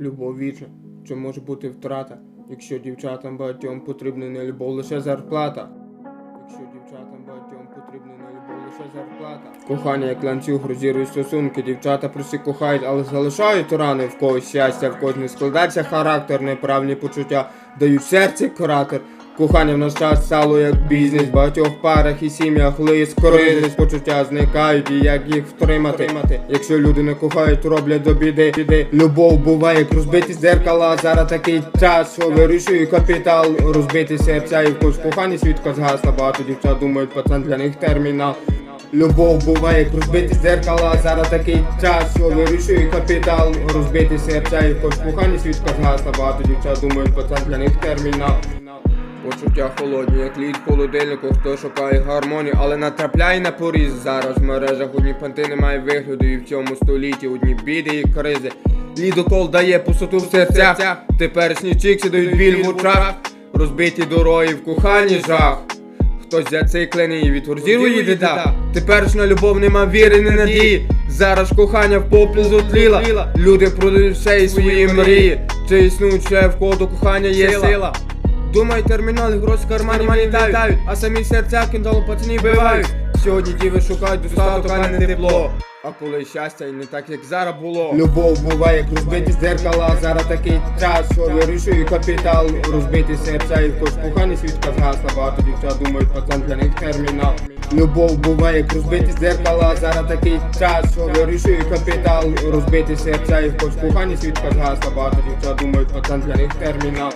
любов вічна, що може бути втрата, якщо дівчатам багатьом потрібна не любов, лише зарплата. Якщо дівчатам багатьом потрібна не любов, лише зарплата. Кохання як ланцюг розірвує стосунки, дівчата прості кохають, але залишають рани в когось щастя, в когось не складається характер, неправильні почуття, дають серці, кратер. Кохання в наш час стало як бізнес, в багатьох парах і сім'ях лист кризис, почуття зникають і як їх втримати. Якщо люди не кохають, роблять до біди. біди. Любов буває, як розбиті зеркала. Зараз такий час, що вирішує капітал, розбиті серця і в когось кохання свідка згасла. Багато дівчат думають, пацан для них термінал. Любов буває, як розбиті зеркала, зараз такий час, що вирішує капітал, розбиті серця і когось кохання свідка згасла. Багато дівчат думають, пацан для них термінал. Почуття холодні, як лід в холодильнику, хто шукає гармонію, але натрапляє на поріз. Зараз в мережах одні панти немає вигляду, і в цьому столітті одні біди і кризи. Лідокол дає пустоту в серцях, теперішні чікси дають біль в очах, розбиті дороги в коханні жах. Хтось зациклений від розірвує біда. Теперішня любов нема віри, не надії. Зараз кохання в попіл зотліла. Люди продають все і свої мрії. Чи ще в кого до кохання є сила? Думай, термінали, гроші в кармані мені літають, а самі серця кіндалу пацані вбивають. Сьогодні діви шукають достаток, а не тепло. А коли щастя і не так, як зараз було. Любов буває, як розбиті зеркала, зараз такий час, що вирішує капітал, розбиті серця і когось коханий свідка згасла, багато дівчат думають, пацан для них термінал. Любов буває, як розбиті зеркала, зараз такий час, що вирішує капітал, розбиті серця і когось коханий свідка згасла, багато дівчат думають, пацан для них термінал.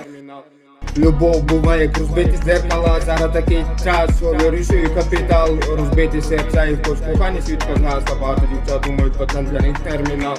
Любов буває, як розбиті зеркала, зараз такий час, що вирішує капітал, розбиті серця і в когось кохання свідка згасла, багато дівчат думають, пацан для них термінал.